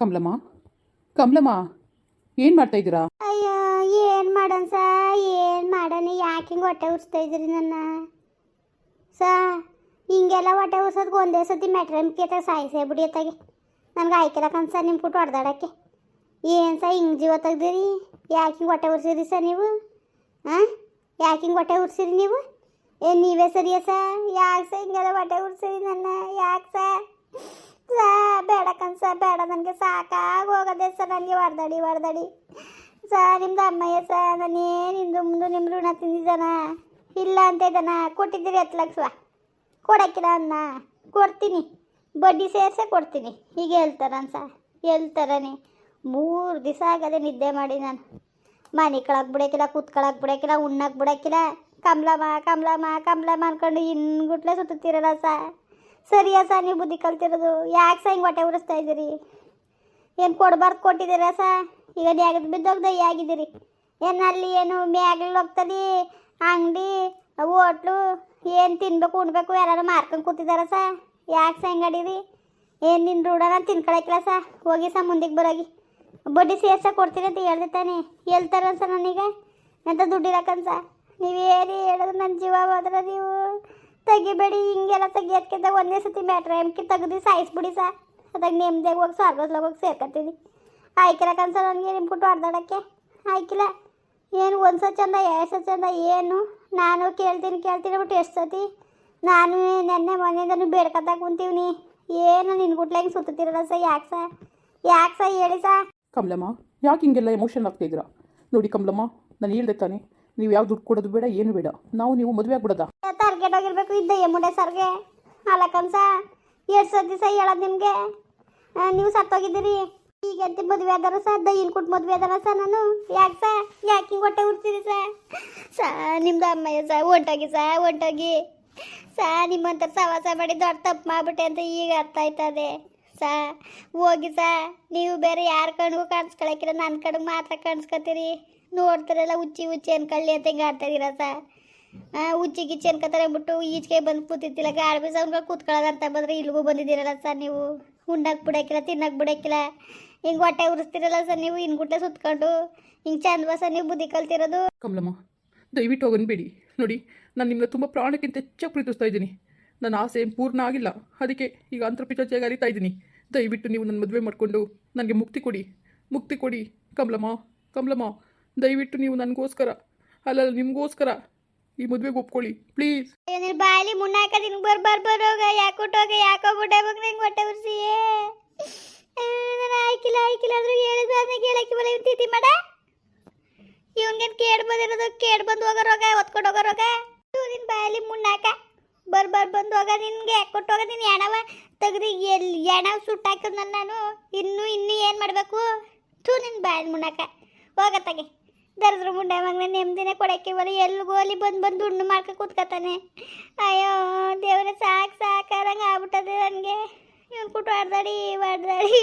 ಕಮಲಮ್ಮ? ಕಮಲಮ್ಮ, ಏನು ಮಾಡ್ತಾ ಇದ್ದೀರಾ? ಅಯ್ಯೋ, ಏನು ಮಾಡೋಣ ಸಾ? ಏನು ಮಾಡೋಣ ಯಾಕೆ ಹಿಂಗೆ ಹೊಟ್ಟೆ ಉರಿಸ್ತಾ ಇದ್ದೀರಿ ನನ್ನ? ಸಾ, ಹಿಂಗೆಲ್ಲ ಹೊಟ್ಟೆ ಉರ್ಸೋದಕ್ಕೆ ಒಂದೇ ಸತಿ ಮೆಟ್ರಮ್ಕೆ ಸಾಯಿಸೇ ಬಿಡಿ ಅತ್ತಾಗೆ ನನಗೆ ಆಯ್ಕೆಲ್ಲ ಸರ್ ನಿಮ್ಮ ಪುಟ್ಟು ಹೊಡೆದಾಡಕ್ಕೆ? ಏನು ಸಾ, ಹಿಂಗೆ ಜೀವ ತೆಗ್ದಿರಿ? ಯಾಕೆ ಹಿಂಗೆ ಹೊಟ್ಟೆ ಉರ್ಸಿರಿ ಸರ್ ನೀವು? ಹಾಂ ಯಾಕೆ ಹಿಂಗೆ ಹೊಟ್ಟೆ ಉರ್ಸಿರಿ ನೀವು? ಏ, ನೀವೇ ಸರಿಯಾ ಸಾ? ಯಾಕೆ ಸಾ ಹಿಂಗೆಲ್ಲ ಹೊಟ್ಟೆ ಉರ್ಸಿರಿ ನನ್ನ? ಯಾಕೆ ಸಾ? ಬೇಡ ಕನ್ಸ ಬೇಡ. ನನಗೆ ಸಾಕಾಗಿ ಹೋಗೋದೆ ಸರ್, ನನಗೆ ಹೊಡೆದಾಡಿ ಹೊಡೆದಾಡಿ ಸಾ ನಿಮ್ದು ಅಮ್ಮಯ್ಯ ಸಾ ನಾನೇನು ಮುಂದೆ ನಿಮ್ಮ ಋಣ ತಿಂದಿದ್ದಾನ? ಇಲ್ಲ ಅಂತ ಇದ್ದಾನ? ಕೊಟ್ಟಿದ್ದೀರಿ ಹತ್ತು ಲಕ್ಷ. ಕೊಡಕ್ಕಿಲ್ಲ ಅನ್ನ ಕೊಡ್ತೀನಿ. ಬಡ್ಡಿ ಸೇರಿಸೇ ಕೊಡ್ತೀನಿ. ಹೀಗೆ ಹೇಳ್ತಾರನ್ ಸಾ ಹೇಳ್ತಾರನೇ. ಮೂರು ದಿವಸ ಆಗದೆ ನಿದ್ದೆ ಮಾಡಿ ನಾನು. ಮನೆ ಕಳಕ್ ಬಿಡಕ್ಕಿಲ್ಲ, ಕೂತ್ಕೊಳಕ್ ಬಿಡಕ್ಕಿಲ್ಲ, ಉಣ್ಣಕ್ ಬಿಡಕ್ಕಿಲ್ಲ. ಕಮಲಮ್ಮ ಕಮಲಮ್ಮ ಕಮಲಮ್ಮ ಅನ್ಕೊಂಡು ಇನ್ಗುಟ್ಲೆ ಸುತ್ತುತ್ತೀರಲ್ಲ ಸಾ ಸರಿಯಾ ಸಾ ನೀವು ಬುದ್ಧಿ ಕಲ್ತಿರೋದು. ಯಾಕೆ ಸಾ ಹಿಂಗೆ ಹೊಟ್ಟೆ ಉರಿಸ್ತಾ ಇದ್ದೀರಿ? ಏನು ಕೊಡಬಾರ್ದು ಕೊಟ್ಟಿದ್ದೀರಾ ಸಾ? ಈಗ ನ್ಯಾಗದ ಬಿದ್ದೋಗ್ದ ಆಗಿದ್ದೀರಿ. ಏನು ಅಲ್ಲಿ ಏನು ಮ್ಯಾಗಲ್ಲಿ ಹೋಗ್ತದೆ, ಅಂಗಡಿ, ಹೋಟ್ಲು, ಏನು ತಿನ್ಬೇಕು, ಉಣ್ಬೇಕು ಯಾರು ಮಾರ್ಕೊಂಡು ಕೂತಿದಾರ ಸಾ? ಯಾಕೆ ಸಾ ಹಿಂಗಡೀರಿ ಏನು ನಿನ್ನ ರೂಢನ ತಿನ್ಕೊಳಕ್ಕಿಲ್ಲ ಸಾ? ಹೋಗಿ ಸಾ ಮುಂದಿಗೆ ಬರೋಗಿ. ಬಡ್ಡಿ ಸೇರ್ಸ ಕೊಡ್ತೀನಿ ಅಂತ ಹೇಳ್ದೆ ತಾನೆ. ಹೇಳ್ತಾರ ಸರ್ ನನಗೆ ಎಂತ ದುಡ್ಡಿರಕನ್ಸ ನೀವೇನು ಹೇಳಿದ್ರು ನನ್ನ ಜೀವ ಹೋದ್ರೆ ನೀವು? ತೆಗಿಬೇಡಿ, ಹಿಂಗೆಲ್ಲ ತೆಗಿಯೋದ್ಕಿಂತ ಒಂದೇ ಸತಿ ಮ್ಯಾಟ್ರ್ ಎಮ್ಕಿ ತೆಗ್ದು ಸಾಯಿಸ್ಬಿಡಿ ಸಾ. ಅದಾಗ ನೆಮ್ಮದಿಯಾಗಿ ಹೋಗಿ ಸಾರ್ಗೋಸ್ಲಾಗ ಹೋಗಿ ಸೇರ್ಕೊತೀನಿ ಆಯ್ಕಿಲ್ಲ ಕನ್ಸ ನನಗೆ ನಿಮ್ಮ ಫುಟ್ಟು ಹೊಡ್ದಾಡಕ್ಕೆ ಆಯ್ಕಿಲ್ಲ ಏನು ಒಂದು ಸತಿ ಚಂದ, ಎರಡು ಸತಿ ಚಂದ, ಏನು? ನಾನು ಕೇಳ್ತೀನಿ ಕೇಳ್ತೀನಿ ಬಿಟ್ಟು ಎಷ್ಟು ಸತಿ? ನಾನು ನೆನ್ನೆ ಮೊನ್ನೆಯಿಂದನೂ ಬೇಡ್ಕೊತಾ ಕುಂತೀವ್ನಿ ಏನು ನಿನ್ನ ಗುಟ್ಲಾಗಿ ಸುತ್ತೀರಲ್ಲ ಸರ್ ಯಾಕೆ ಸಾ? ಯಾಕೆ ಸಾ ಹೇಳಿ ಸಾ? ಕಮಲಮ್ಮ, ಯಾಕೆ ಹಿಂಗೆಲ್ಲ ಎಮೋಷನ್ ಆಗ್ತಿದ್ದೀರಾ ನೋಡಿ ಕಮಲಮ್ಮ, ನಾನು ಹೇಳ್ದೆ ತಾನೆ, ನೀವು ಯಾವ ದುಡ್ಡು ಕೊಡೋದು ಬೇಡ, ಏನು ಬೇಡ. ನಾವು ನೀವು ಮದುವೆ ಆಗ್ಬಿಡೋದಾ? ಟಾರ್ಗೆಟ್ ಆಗಿರ್ಬೇಕು ಇದ್ದ ಮುಡೆ ಸರ್ಗೆ. ಅಲ್ಲಕನ್ಸ ಎರಡು ಸರ್ ದಿವಸ ಹೇಳೋದು ನಿಮಗೆ? ನೀವು ಸತ್ತೋಗಿದ್ದೀರಿ. ಈಗ ಎಂತ ಮದುವೆ ಅದಾರ ಸರ್ ದಯ್ಯನ್ ಕೊಟ್ಟು ಮದುವೆ ಅದಾರ ಸರ್ ನಾನು. ಯಾಕೆ ಸರ್? ಯಾಕೆ ಹಿಂಗೆ ಹೊಟ್ಟೆ ಉಡ್ತೀರಿ ಸಾ ಸಾ ನಿಮ್ದು ಅಮ್ಮಯ್ಯ ಸಾ ಹೊಂಟೋಗಿ ಸಾ ಹೊಂಟೋಗಿ ಸಾ ನಿಮ್ಮಂತ ಸವಾಸ ಮಾಡಿ ದೊಡ್ಡ ತಪ್ಪು ಮಾಡ್ಬಿಟ್ಟೆ ಅಂತ ಈಗ ಅರ್ಥ ಆಯ್ತದೆ. ಸಾ ಹೋಗಿ ಸಾ ನೀವು ಬೇರೆ ಯಾರ ಕಣ್ಗೂ ಕಾಣಿಸ್ಕೊಳಕಿರ ನನ್ನ ಕಡೆಗೆ ಮಾತ್ರ ಕಾಣಿಸ್ಕೊತೀರಿ. ನೋಡ್ತಾರಲ್ಲ, ಉಚ್ಚಿ ಉಚ್ಚಿ ಅನ್ಕೊಳ್ಳಿ ಅಂತ ಹಿಂಗೆ ಆಡ್ತಾ ಸಾ ಉಚ್ಚಿ ಗಿಚ್ಚಿ ಅನ್ಕೋತಾರೆ, ಬಿಟ್ಟು ಈಚೆಗೆ ಬಂದು ಕೂತಿದ್ದಿಲ್ಲ ಗಾಳಿ ಬೀಸ ಅವ್ನ್ಗಳು ಕೂತ್ಕೊಳ್ಳೋದಂತ ಬಂದ್ರೆ ಇಲ್ಲಿಗೂ ಬಂದಿದ್ದೀರಲ್ಲ ಸರ್ ನೀವು? ಉಣ್ಣಕ್ಕೆ ಬಿಡಕ್ಕಿಲ್ಲ ತಿನ್ನಕ್ಕೆ ಬಿಡಕ್ಕಿಲ್ಲ. ಹಿಂಗೆ ಹೊಟ್ಟೆ ಉರಿಸ್ತಿರಲ್ಲ ಸರ್ ನೀವು ಇನ್ಗುಟ್ಟೆ ಸುತ್ಕೊಂಡು. ಹಿಂಗೆ ಚಂದ ಸರ್ ನೀವು ಬುದ್ಧಿ ಕಲ್ತಿರೋದು. ಕಮಲಮ್ಮ, ದಯವಿಟ್ಟು ಹೋಗನ್ಬೇಡಿ ನೋಡಿ, ನಾನು ನಿಮ್ಮನ್ನ ತುಂಬ ಪ್ರಾಣಕ್ಕಿಂತ ಹೆಚ್ಚಾಗಿ ಪ್ರೀತಿಸ್ತಾ ಇದ್ದೀನಿ. ನನ್ನ ಆಸೆ ಪೂರ್ಣ ಆಗಿಲ್ಲ. ಅದಕ್ಕೆ ಈಗ ಅಂತರ್ಪಿಚಾಚಿಯಾಗಿ ಅರಿತಾ ಇದ್ದೀನಿ. ದಯವಿಟ್ಟು ನೀವು ನನ್ನ ಮದುವೆ ಮಾಡಿಕೊಂಡು ನನಗೆ ಮುಕ್ತಿ ಕೊಡಿ. ಮುಕ್ತಿ ಕೊಡಿ, ಕಮಲಮ್ಮ ಕಮಲಮ್ಮ. ದಯವಿಟ್ಟು ನೀವು ನನಗೋಸ್ಕರ. ಅಲ್ಲಲ್ಲ, ನಿಮಗೋಸ್ಕರ. ಈ ಮದುವೆಗೆ ಒಪ್ಕೊಳ್ಳಿ ಪ್ಲೀಸ್ ಏನಿಲ್ಲ ಬಾಯಲ್ಲಿ ಮುನ್ನ ಹಾಕೋದಿನ ಬರ್ ಬರ್ ಬರೋಗ ಯಾಕೊಟ್ಟೋಗ ಯಾಕೋ ಬಿಟ್ಟೆ ಬಗ್ಗೆ ನಿಂಗೆ ಹೊಟ್ಟೆ ಉರಿಸಿಯೇ? ನಾನು ಆಯ್ಕಿಲ್ಲ ಆಯ್ಕಿಲ್ಲ ಆದ್ರೂ ಹೇಳಿದ್ರು ಅದನ್ನ ಕೇಳಕ್ಕೆ ಇವ್ನು ತಿಥಿ ಮಾಡ. ಇವನ್ಗೇನು ಕೇಡ್ ಬಂದಿರೋದು ಕೇಡ್ ಬಂದು ಹೋಗೋ ರೋಗ ಒತ್ಕೊಂಡು ಹೋಗೋ ರೋಗ? ನಿನ್ನ ಬಾಯಲ್ಲಿ ಮುನ್ನಾಕ ಬರ್ ಬರ್, ಬಂದು ಹೋಗ, ನಿನ್ಗೆ ಕೊಟ್ಟೋಗ ನೀನು ಎಣವ ತೆಗ್ದು ಎಲ್ಲಿ ಎಣವ ಸುಟ್ಟಾಕದ್ ನಾನು, ಇನ್ನೂ ಇನ್ನೂ ಏನು ಮಾಡಬೇಕು? ಥೂ ನಿನ್ನ ಬಾಯಲ್ಲಿ ಮುನ್ನಾಕ ಹೋಗತ್ತಾಗೆ ದರಿದ್ರ ಮುಂಡೆ ಮಗನ ನೆಮ್ಮದಿನೇ ಕೊಡಕ್ಕೆ ಬರ ಎಲ್ಲಿಗೂ ಅಲ್ಲಿ ಬಂದು ಬಂದು ದುಂಡು ಮಾಡ್ಕೊ ಕೂತ್ಕೊತಾನೆ ಅಯ್ಯೋ, ದೇವರ, ಸಾಕು ಸಾಕಾದಂಗೆ ಆಗ್ಬಿಟ್ಟದೆ ನನಗೆ. ಇವ್ನು ಕುಟ್ಟು ಆಡ್ದಾಡಿ ಆಡ್ದಾಡಿ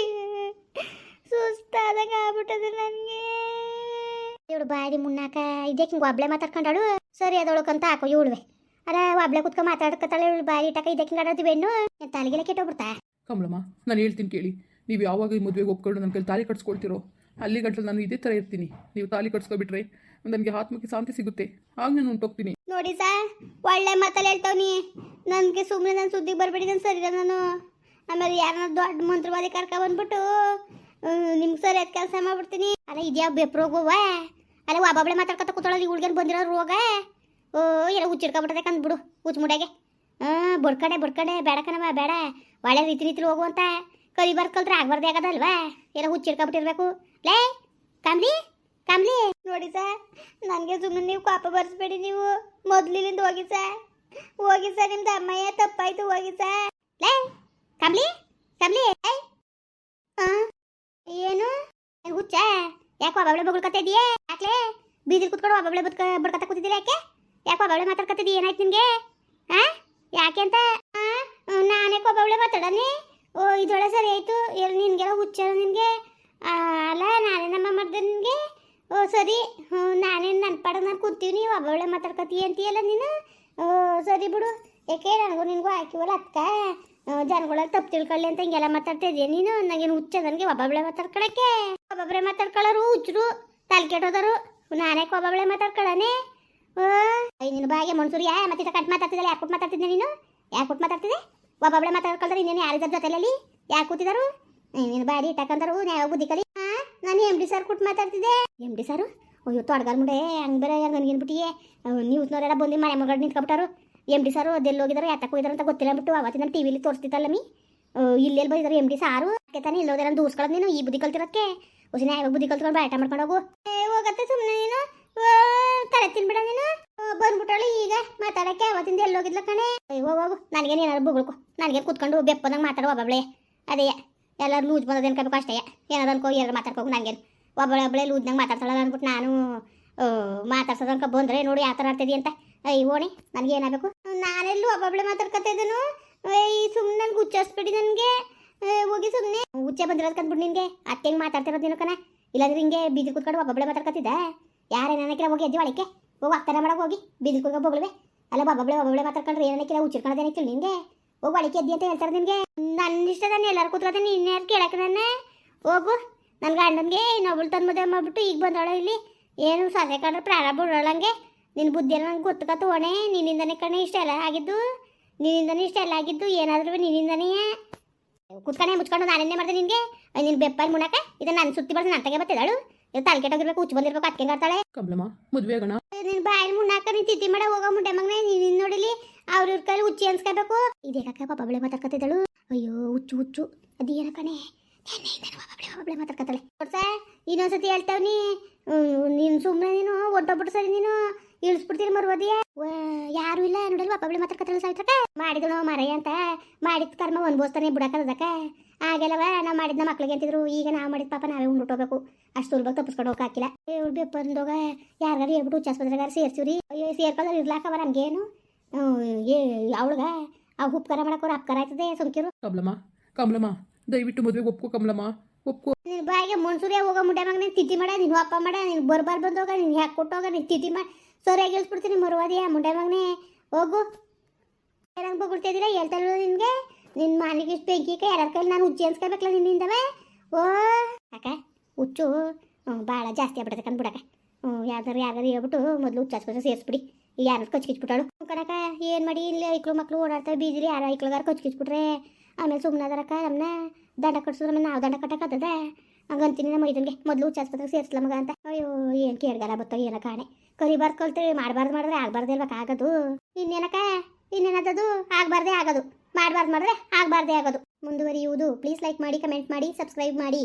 ಸುಸ್ತಾದಂಗೆ ಆಗ್ಬಿಟ್ಟದೆ ನನಗೆ. ಇವಳು ಬಾಡಿ ಮುನ್ನಾಕ ಇದೇ ಹಿಂಗೆ ಒಬ್ಳೆ ಮಾತಾಡ್ಕೊಂಡಾಳು? ಸರಿ ಅದೊಳಕಂತ ಹಾಕೋ, ಇವಳುವೆ. ಅರ ಒಬ್ಳೆ ಕುತ್ಕೊಂಡು ಮಾತಾಡ್ಕೊತಾಳೆ ಇವಳು ಬಾರಿ ಇಟ್ಟಾಕ ಇದೇ ಹಿಂಗೆ ಆಡೋದು ಬೆಣ್ಣು? ತಲೆಗೆಲ್ಲ ಕೆಟ್ಟೋಗ್ಬಿಡ್ತಾ? ಕಮಲಮ್ಮ, ನಾನು ಹೇಳ್ತೀನಿ ಕೇಳಿ. ನೀವು ಯಾವಾಗ ಈ ಮದುವೆಗೆ ಒಪ್ಕೊಂಡು ನನ್ನ ಕೈಲಿ ತಾಲಿ ಕಟ್ಸ್ಕೊಳ್ತಿರೋ ಅಲ್ಲಿ ಗಂಟಲು ನಾನು ಇದೇ ಥರ ಇರ್ತೀನಿ. ನೀವು ತಾಲಿ ಕಟ್ಸ್ಕೊಬಿಟ್ರೆ ನನಗೆ ಆತ್ಮಕ್ಕೆ ಶಾಂತಿ ಸಿಗುತ್ತೆ. ಆಗ ನಾನು ಹೊಂಟೋಗ್ತೀನಿ ನೋಡಿ ಸಾ ಒಳ್ಳೆ ಮಾತಲ್ಲಿ ಹೇಳ್ತಾವ್ನಿ ನನಗೆ ಸುಮ್ಮನೆ ನನ್ನ ಸುದ್ದಿ ಬರಬೇಡಿ ನಾನು ಸರಿ ನಾನು. ಆಮೇಲೆ ಯಾರನ್ನ ದೊಡ್ಡ ಮಂತ್ರವಾದಿ ಕರ್ಕ ಬಂದ್ಬಿಟ್ಟು ನಿಮ್ಗೆ ಸರಿ ಅದು ಕೆಲಸ ಮಾಡ್ಬಿಡ್ತೀನಿ. ಅಲ್ಲ ಇದ್ಯಾ ಬೆಪ್ರೋಗವ ಅಲ್ಲ ಒಬ್ಬಳೆ ಮಾತಾಡ್ಕೊತ ಕೂತಾಳಲ್ಲಿ ಹುಡ್ಗನ್ ಬಂದಿರೋ ರೋಗ? ಓ ಎಲ್ಲ ಹುಚ್ಚಿಡ್ಕೊಬಿಟ್ಟದೆ ಕಂದ್ ಬಿಡು ಹುಚ್ಚ ಮುಡ್ಯಾಗೆ. ಹಾಂ ಬಡ್ಕಡೆ ಬಡ್ಕಡೆ, ಬೇಡ ಕಣವ ಬೇಡ. ಒಳ್ಳೆ ರೀತಿ ರೀತಿಲಿ ಹೋಗುವಂತ ಕಲಿಬಾರ್ದು ಕಲ್ತ್ರೆ ಆಗ್ಬಾರ್ದು ಆಗದಲ್ವಾ? ಎಲ್ಲ ಹುಚ್ಚಿಡ್ಕೊಬಿಟ್ಟಿರ್ಬೇಕು ಲೇ, ಕಾಮ್ಲಿ ಕಾಮ್ಲಿ. ನೋಡಿ ಸರ್, ನನಗೆ ಸುಮ್ಮನೆ ನೀವು ಕಾಪ ಬರ್ಸ್ಬೇಡಿ ನೀವು. ಮೊದ್ಲಿನಿಂದ ಹೋಗಿ ಸರ್. ಹೋಗಿ ಸರ್, ನಿಮ್ದು ಅಮ್ಮಯ್ಯ ತಪ್ಪಾಯ್ತು, ಹೋಗಿ ಸರ್. ಲೇ, ಕಾಮ್ಲಿ ಕಾಮ್ಲಿ. ಏನು? ಹುಚ್ಚಾ, ಯಾಕೆ ಒಬ್ಬಳೆ ಬಗಳ್ಕತ್ತ ಇದೆಯೇ? ಯಾಕ್ಲೆ ಬೀದಿಲ್ ಕುತ್ಕೊಂಡು ಒಬ್ಬಳೆ ಬದ್ಕ ಬಡ್ಕತ್ತ ಕೂತಿದ್ದಿಲ್ಲ ಯಾಕೆ? ಯಾಕೆ ಒಬ್ಬಳೆ ಏನಾಯ್ತು ನಿಮಗೆ ಆ, ಯಾಕೆ ಅಂತ? ನಾನೇ ಒಬ್ಬಳೆ ಮಾತಾಡನೆ ಓ ಇದೊಳೆ ಸರಿ ಆಯಿತು. ಎಲ್ಲಿ ನಿನಗೆಲ್ಲ ಹುಚ್ಚ ನಿನಗೆ? ಅಲ್ಲ, ನಾನೇ ನಮ್ಮ ಮಾಡ್ದೆ ನಿನಗೆ? ಓ, ಸರಿ. ಹ್ಞೂ ನಾನೇನು ನನ್ನ ಪಾಡ ನಾನು ಕೂತೀವಿ ಒಬ್ಬಳೆ ಮಾತಾಡ್ಕೊತೀಯ ಅಂತೀಯಲ್ಲ ನೀನು? ಓ, ಸರಿ ಬಿಡು. ಯಾಕೆ ನನಗೂ ನಿನಗೂ ಹಾಕಿವಲ್ಲ ಅಕ್ಕ ಜನಗಳಲ್ಲಿ ತಪ್ಪು ತಿಳ್ಕೊಳ್ಳಿ ಅಂತ ಹಿಂಗೆಲ್ಲ ಮಾತಾಡ್ತಾ ನೀನು? ನನಗೇನು ಹುಚ್ಚ ನನಗೆ ಒಬ್ಬೊಬ್ಳೆ ಮಾತಾಡ್ಕೊಳಕ್ಕೆ? ಒಬ್ಬೊಬ್ರೆ ಮಾತಾಡ್ಕೊಳ್ಳೋರು ಹುಚ್ಚರು ತಲೆ ಕೆಟ್ಟೋದರು ನಾನೇ ಒಬ್ಬೊಬ್ಳೆ ಮಾತಾಡ್ಕೊಳ್ಳನೆ ನಿನ್ನ ಬಾಯಿಗೆ ಮನ್ಸೂರು, ಯಾ ಮತ್ತೆ ಕಟ್ ಮಾತಾಡ್ತಿದ್ದಲ್ಲ ಯಾಕೆ ಮಾತಾಡ್ತಿದ್ದೆ ನೀನು? ಯಾಕೆ ಕೊಟ್ಟು ಮಾತಾಡ್ತಿದ್ದೆ? ಒಬ್ಬೊಬ್ಳೆ ಮಾತಾಡ್ಕೊಳ್ತಾರೆ, ಇನ್ನೇನು ಯಾರಿದ್ದಾರೆ ಜೊತೆಲಿ ಯಾಕೆ ಕೂತಿದಾರು? ನೀನು ಬಾಡಿ ಇಟ್ಟಕ್ಕಂತಾರು ಯಾವ ಬುದ್ಧಿ ಕಲಿ? ನಾನು ಎಂ ಡಿ ಸರ್ ಕೊಟ್ಟು ಮಾತಾಡ್ತಿದ್ದೆ. M D sir? ಅಯ್ಯೋ, ತೊಡಗಲ್ ಮುಂಡೆ ಹಂಗೆ ಬೇರೆ ಹಂಗೆ ಅನ್ಗಿನ್ಬಿಟ್ಟಿಯೇ ನ್ಯೂಸ್ನವರೆಲ್ಲ ಬಂದು ಮನೆ ಮಗಳು ನಿಂತ್ಕೊಬಿಟ್ಟಾರು. ಎಂ ಡಿ ಸಾರು ಅದೆಲ್ಲಿ ಹೋಗಿದಾರೋ ಯಾತಕ್ಕೆ ಹೋಗಿದಾರೋ ಅಂತ ಗೊತ್ತಿಲ್ಲ ಬಿಟ್ಟು ಅವತ್ತಿನ ಟಿ ವಿಲಿ ತೋರಿಸ್ತಿತ್ತಲ್ಲ ಮೀ. ಇಲ್ಲೆಲ್ಲಿ ಬಂದಿದ್ದಾರೆ ಎಂ ಡಿ ಸಾರು? ಯಾಕೆ ತಾನೇ ಇಲ್ಲಿ ಹೋದ್ರೆ ದೂಸ್ಕೊಳ್ಳೋದು ನೀನು? ಈ ಬುದ್ಧಿ ಕಲ್ತಿರೋಕ್ಕೆ ಹೊಸ ಯಾವಾಗ ಬುದ್ಧಿ ಕಲ್ತ್ಕೊಂಡು ಬಾಟ ಮಾಡ್ಕೊಂಡು ಹೋಗು. ಹೋಗತ್ತೆ ಸುಮ್ಮನೆ ನೀನು. ತಲೆ ತಿನ್ಬಿಡ ನೀನು. ಬಂದ್ಬಿಟ್ಟಳು ಈಗ. ಮಾತಾಡಕ್ಕೆ ಅವತ್ತಿಂದ ಎಲ್ಲಿ ಹೋಗಿದ್ಲ ಕಣೆ. ಅಯ್ಯೋ, ಹೋಗು. ನನಗೇನು ಏನಾದ್ರು ಬುಗುಳ್ಕು. ನನಗೆ ಕೂತ್ಕೊಂಡು ಬೆಪ್ಪದಂಗೆ ಮಾತಾಡೋ ಒಬ್ಬಳೆ ಅದೇ, ಎಲ್ಲರೂ ಲೂಜ್ ಬಂದದ ಅನ್ಕೋಬೇಕು ಅಷ್ಟೇ. ಏನಾದ್ರು ಅನ್ಕೋ ಎರಡು ಮಾತಾಡ್ಕೋಬೇಕು ನನಗೇನು ಒಬ್ಬಳೆ ಒಬ್ಬಳೆ ಲೂಜ್ನಂಗೆ ಮಾತಾಡ್ತಾಳಲ್ಲ ಅಂದ್ಬಿಟ್ಟು ನಾನು ಮಾತಾಡ್ಸೋದು ಅನ್ಕೊ ಬಂದ್ರೆ ನೋಡಿ ಯಾವ ಥರ ಆಡ್ತಿದ್ದಿ ಅಂತ. ಅಯ್ಯ, ಓಣಿ, ನನಗೆ ಏನಾಗಬೇಕು? ನಾನೆಲ್ಲೂ ಒಬ್ಬೊಬ್ಳೆ ಮಾತಾಡ್ಕೊತಿದ್ದನು ಈ ಸುಮ್ಮನೆ ನನಗೆ ಹುಚ್ಚಿಸ್ಬಿಡಿ ನನಗೆ. ಹೋಗಿ ಸುಮ್ಮನೆ ಹುಚ್ಚೆ ಬಂದಿರೋದು ಕಂದ್ಬಿಟ್ಟು ನಿನಗೆ. ಅತ್ತೆ ಹೆಂಗೆ ಮಾತಾಡ್ತಿರೋದು ನೀನು ಕಣ. ಇಲ್ಲಾಂದ್ರೆ ಹಿಂಗೆ ಬೀದಿ ಕುತ್ಕೊಂಡು ಒಬ್ಬೊಬ್ಳೆ ಮಾತಾಡ್ಕೊತಿದ್ದ ಯಾರೇ ನನಗೆ ಹೋಗಿ ಅಜ್ಜಿ ಒಳಕ್ಕೆ ಹೋಗಿ ಅಕ್ಕನ ಮಾಡಕ್ಕೆ ಹೋಗಿ ಬೀದಿ ಕುತ್ಕೊಂಡು ಬೊಗಳವೆ. ಅಲ್ಲ ಒಬ್ಬೊಬ್ಳೆ ಒಬ್ಬೊಬ್ಳೆ ಮಾತಾಡ್ಕೊಂಡ್ರೆ ಏನಕ್ಕೆ ಕೇಳಿ ನಿನಗೆ ಹೋಗಿ ಒಳಕ್ಕೆ ಎದ್ದಿ ಅಂತ ಹೇಳ್ತಾರೆ ನಿನಗೆ? ನನ್ನ ಇಷ್ಟ ನಾನು ಎಲ್ಲರೂ ಕೂತ್ರೆ ನೀನು ಯಾರು ಕೇಳಕ್ಕೆ ನನ್ನ? ಹೋಗು ನನ್ನ ಗಂಡನಿಗೆ ಇನ್ನೊಬ್ಳು ತಂದು ಮದುವೆ ಮಾಡ್ಬಿಟ್ಟು ಈಗ ಬಂದವಳು ಇಲ್ಲಿ? ಏನು ಸಲಹೆ ಕಂಡ್ರೆ ಪ್ರಾಣ ಬಿಡೋಳಂಗೆ ನಿನ್ನ ಬುದ್ಧಿ ಎಲ್ಲ ನಂಗೆ ಗೊತ್ತಕ ತೋಣೆ ನಿನ್ನಿಂದನೇ ಇಷ್ಟ ಎಲ್ಲ ಆಗಿದ್ದು? ನಿನ್ನಿಂದನೇ ಇಷ್ಟ ಎಲ್ಲ ಆಗಿದ್ದು, ಏನಾದರೂ ನಿನ್ನಿಂದನೇ? ಕುತ್ಕಣೆ, ಮುಚ್ಕೊಂಡು ನಾನೇನೇ ಮಾಡಿದೆ ನಿನಗೆ? ನಿನ್ನ ಬೆಪ್ಪಲ್ಲಿ ಮುಣಕ, ಇದನ್ನು ನಾನು ಸುತ್ತಿ ಬರ್ದು ನನ್ನ ತಗೆ ತಲೆ ಕೆಟ್ಟೋಗಿರ್ಬೇಕು ಹುಚ್ಚು ಬಂದಿರ್ಬೇಕು ಅದಕ್ಕೆ ಆಡ್ತಾಳೆ ಕಮಲಮ್ಮ ಮದುವೆ ಆಗೋಣ. ನಿನ್ನ ಬಾಯಲ್ಲಿ ಮುನ್ನಾಕ ನೀನ್ ತಿತ್ತಿ ಮಾಡ ಹೋಗೋ ಮುಂಡೆ ಮಗನೇ ನೀನು ನೋಡಿಲಿ ಅವ್ರ ಇವ್ರ ಕೈಲಿ ಹುಚ್ಚಿ ಅನ್ಸ್ಕೋಬೇಕು ಇದೇನಕ್ಕ ಪಾಪ ಬಳೆ ಮಾತಾಡ್ಕತ್ತಿದ್ದಳು ಅಯ್ಯೋ ಹುಚ್ಚು ಹುಚ್ಚು. ಅದೇನ ಕಣೆ. ಒಬ್ಬಳೆ ಮಾತಾಡ್ಕತ್ತಾಳೆ ನೋಡ್ಸ ಇನ್ನೊಂದ್ಸತಿ ಹೇಳ್ತಾವ್ನಿ ನೀನು ಸುಮ್ಮನೆ ನೀನು ಒಟ್ಟೋಗ್ಬಿಟ್ಟು ಸರಿ ನೀನು. ಇಳಿಸ್ಬಿಡ್ತೀನಿ ಮರುವದಿಯ ಯಾರು ಇಲ್ಲ ನೋಡಲ್ ಒಬ್ಬಳೆ ಮಾತಾಡ್ಕತ್ತಾಳೆ ಸಾಯ್ತಕ ನಾವು ಮರಯ್ಯ ಅಂತ. ಮಾಡಿದ ಕರ್ಮ ಅನ್ಭವಿಸ್ತಾನೆ ಬಿಡಕ್ಕದಕ್ಕ ಆಗೆಲ್ಲವ ನಾವು ಮಾಡಿದ ನಮ್ಮ ಮಕ್ಳಿಗೆ ಅಂತಿದ್ರು. ಈಗ ನಾವು ಮಾಡಿದ ಪಾಪ ನಾವೇ ಉಂಡ್ಬಿಟ್ಟೋಗ್ಬೇಕು ಅಷ್ಟು ಸುಲಭ ತಪ್ಪಿಸ್ಕೊಂಡು ಹೋಗಕ್ಕೆ ಹಾಕಿಲ್ಲ. ಇವಳು ಬೆಪ್ಪಂದೋಗ ಯಾರಿಗಾರು ಹೇಳ್ಬಿಟ್ಟು ಹುಚ್ಚಾಸ್ಪತ್ರೆಗಾರ ಸೇರ್ಸಿವ್ರಿ. ಅಯ್ಯೋ ಸೇರ್ಕೊಂಡ್ರೆ ಇರ್ಲಾಕವ ನಮ್ಗೇನು ಏ ಅವಳಿಗ ಆ ಉಪಕಾರ ಮಾಡಕ್ಕೆ ಅಪ್ಕಾರ ಆಯ್ತದೆ ಸುಮ್ಕಿರು. ಕಮಲಮ್ಮ ಕಮಲಮ್ಮ ದಯವಿಟ್ಟು ಮದುವೆಗೆ ಒಪ್ಕೋ ಕಮಲಮ್ಮ ಒಪ್ಕೋ. ನಿನ್ ಬಾಯಿಗೆ ಮನ್ಸೂರೇ ಹೋಗೋ ಮುಂಡೆ ಮಗ ನೀನು ತಿಥಿ ಮಾಡ ನೀನು ಅಪ್ಪ ಮಾಡ ನೀನು ಬರ್ಬಾರ್ ಬಂದೋಗ ನೀನು ಹ್ಯಾಕ್ ಕೊಟ್ಟೋಗ ನೀನು ತಿಥಿ ಮಾಡಿ ಸರಿಯಾಗಿ ಇಳಿಸ್ಬಿಡ್ತೀನಿ ಮರುವಾದಿಯ ಮುಂಡೆ ಮಗನೇ. ಹೋಗು. ಏನಂಗೆ ಬಗ್ಬಿಡ್ತಿದ್ದೀರಾ ಹೇಳ್ತಾ ಇರೋದು ನಿನಗೆ. ನಿನ್ನ ಮಾಲಿಗೆ ಇಷ್ಟು ಬೆಂಕಿಗೆ ಯಾರ ಕೈಲಿ ನಾನು ಉಜ್ಜಿ ಅನ್ಸ್ಕೊಬೇಕಲ್ಲ ನಿನ್ನಿಂದವೇ. ಓ, ಅಕ್ಕ, ಹುಚ್ಚು. ಭಾಳ ಜಾಸ್ತಿ ಆಗ್ಬಿಟ್ಟದೆ ಕಂದ್ಬಿಡಕ ಹ್ಞೂ ಯಾವ್ದಾರು ಯಾರು ಹೇಳ್ಬಿಟ್ಟು ಮೊದಲು ಹುಚ್ಚಾಸ್ಪತ್ರೆ ಸೇರಿಸ್ಬಿಡಿ. ಯಾರು ಕಚ್ಕಿಚ್ಬಿಟ್ಟಾಳು ಕನಕ ಏನು ಮಾಡಿ? ಇಲ್ಲಿ ಐಕ್ಳು ಮಕ್ಳು ಓಡಾಡ್ತಾವೆ ಬೀದಿಲಿ ಯಾರು ಐಕ್ಳುಗಾರ ಕಚ್ಕಿಚ್ಬಿಟ್ರೆ ಆಮೇಲೆ ಸುಮ್ಮನೆ ಅದರಕ್ಕ ನಮ್ಮನ್ನ ದಂಡ ಕಟ್ಸಿದ್ರೆ ನಾವು ದಂಡ ಕಟ್ಟಕ್ಕದ ಹಂಗಂತೀನಿ ನಮ್ಮ ಇದನ್ಗೆ ಮೊದಲು ಹುಚ್ಚಾಸ್ಪತ್ರೆಗೆ ಸೇರಿಸ್ಲ ಮಗ ಅಂತ. ಅಯ್ಯೋ, ಏನು ಕೇಳ್ಗಾಲ ಬತ್ತ ಏನೋ ಕಾಣೆ. ಕರಿಬಾರ್ದು ಕಲ್ತೀವಿ ಮಾಡಬಾರ್ದು ಮಾಡಿದ್ರೆ ಆಗಬಾರ್ದು ಇಲ್ವಕ್ಕ ಆಗೋದು ಇನ್ನೇನಕ್ಕ ಇನ್ನೇನದದು? ಆಗಬಾರ್ದೇ ಆಗೋದು. ಮಾಡಬಾರ್ದು ಮಾಡಿದ್ರೆ ಆಗಬಾರ್ದೇ ಆಗೋದು. ಮುಂದುವರಿಯುವುದು. ಪ್ಲೀಸ್ ಲೈಕ್ ಮಾಡಿ ಕಮೆಂಟ್ ಮಾಡಿ ಸಬ್ಸ್ಕ್ರೈಬ್ ಮಾಡಿ.